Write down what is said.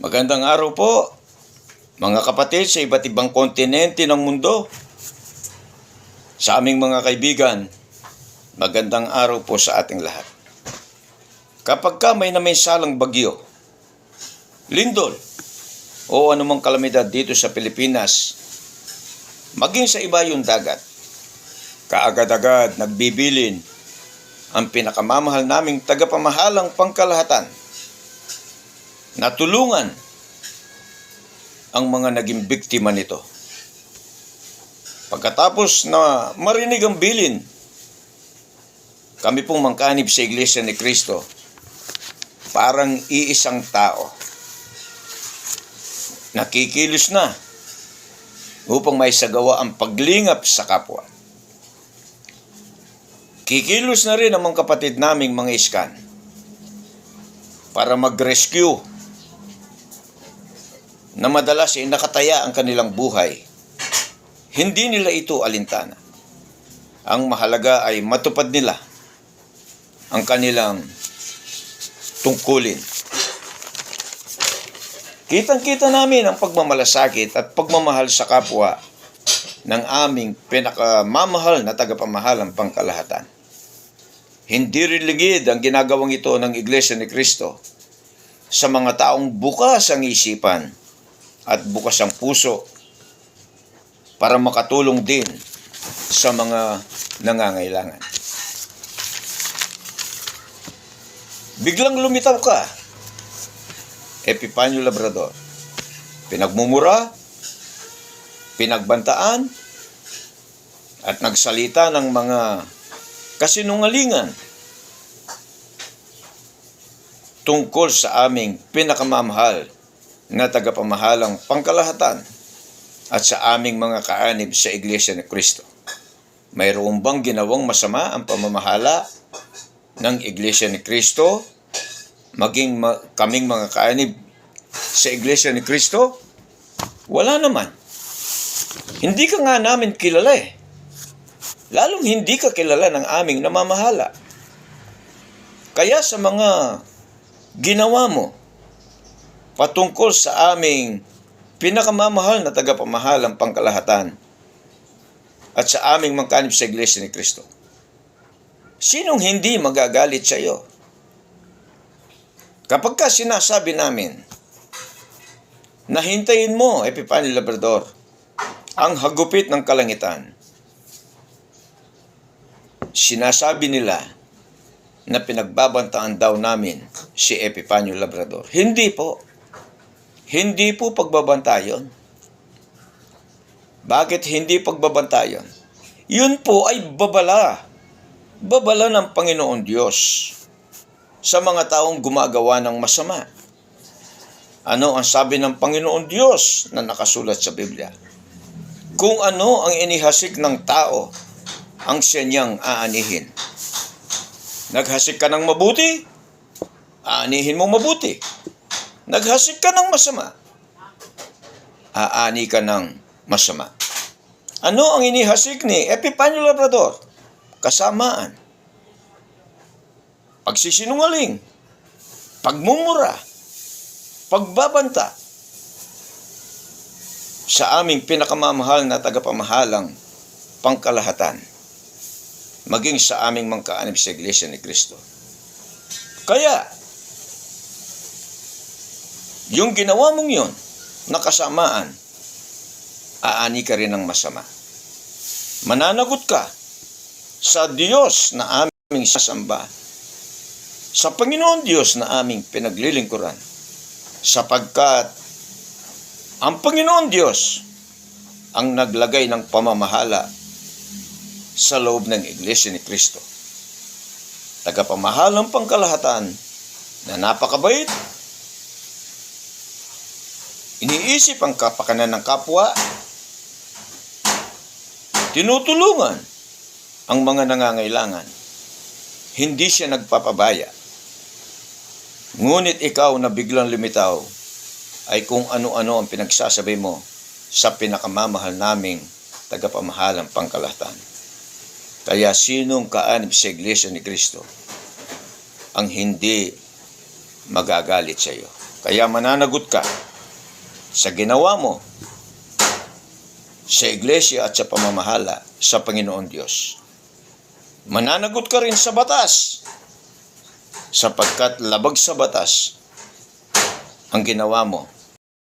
Magandang araw po, mga kapatid sa iba't ibang kontinente ng mundo. Sa aming mga kaibigan, magandang araw po sa ating lahat. Kapag ka may naminsalang bagyo, lindol, o anumang kalamidad dito sa Pilipinas, maging sa iba yung dagat, kaagad-agad nagbibilin ang pinakamamahal naming tagapamahalang pangkalahatan na tulungan ang mga naging biktima nito. Pagkatapos na marinig ang bilin, kami pong mangkanib sa Iglesia ni Kristo, parang iisang tao. Nakikilos na upang may sagawa ang paglingap sa kapwa. Kikilos na rin ang mga kapatid naming mga iskan para mag-rescue na madalas ay nakataya ang kanilang buhay. Hindi nila ito alintana. Ang mahalaga ay matupad nila ang kanilang tungkulin. Kitang-kita namin ang pagmamalasakit at pagmamahal sa kapwa ng aming pinakamamahal na tagapamahalang pangkalahatan. Hindi rin ang ginagawang ito ng Iglesia ni Kristo sa mga taong bukas ang isipan at bukas ang puso para makatulong din sa mga nangangailangan. Biglang lumitaw ka, Epipanyo Labrador. Pinagmumura, pinagbantaan, at nagsalita ng mga kasinungalingan tungkol sa aming pinakamamahal na tagapamahalang pangkalahatan at sa aming mga kaanib sa Iglesia ni Kristo. Mayroon bang ginawang masama ang pamamahala ng Iglesia ni Kristo maging ma- kaming mga kaanib sa Iglesia ni Kristo? Wala naman. Hindi ka nga namin kilala eh. Lalong hindi ka kilala ng aming namamahala. Kaya sa mga ginawa mo patungkol sa aming pinakamamahal na tagapamahalang pangkalahatan at sa aming mangkanib sa Iglesia ni Kristo. Sinong hindi magagalit sa iyo? Kapag ka sinasabi namin na hintayin mo, Epipani Labrador, ang hagupit ng kalangitan, sinasabi nila na pinagbabantaan daw namin si Epipanyo Labrador. Hindi po. Hindi po pagbabanta yun. Bakit hindi pagbabanta yun? Yun po ay babala. Babala ng Panginoon Diyos sa mga taong gumagawa ng masama. Ano ang sabi ng Panginoon Diyos na nakasulat sa Biblia? Kung ano ang inihasik ng tao, ang siya niyang aanihin. Naghasik ka ng mabuti, aanihin mo mabuti. Naghasik ka ng masama, aani ka ng masama. Ano ang inihasik ni Epipanyo Labrador? Kasamaan. Pagsisinungaling. Pagmumura. Pagbabanta. Sa aming pinakamamahal na tagapamahalang pangkalahatan maging sa aming mga kaanib sa Iglesia ni Kristo. Kaya, yung ginawa mong yon, nakasamaan, aani ka rin ng masama. Mananagot ka sa Diyos na aming sasamba, sa Panginoon Diyos na aming pinaglilingkuran, sapagkat ang Panginoon Diyos ang naglagay ng pamamahala sa loob ng Iglesia ni Kristo. Tagapamahalang pangkalahatan na napakabait, iniisip ang kapakanan ng kapwa, tinutulungan ang mga nangangailangan. Hindi siya nagpapabaya. Ngunit ikaw na biglang lumitaw ay kung ano-ano ang pinagsasabi mo sa pinakamamahal naming tagapamahalang pangkalahatan. Kaya sinong kaanib sa Iglesia ni Kristo ang hindi magagalit sa iyo? Kaya mananagot ka sa ginawa mo sa iglesia at sa pamamahala sa Panginoon Diyos. Mananagot ka rin sa batas sapagkat labag sa batas ang ginawa mo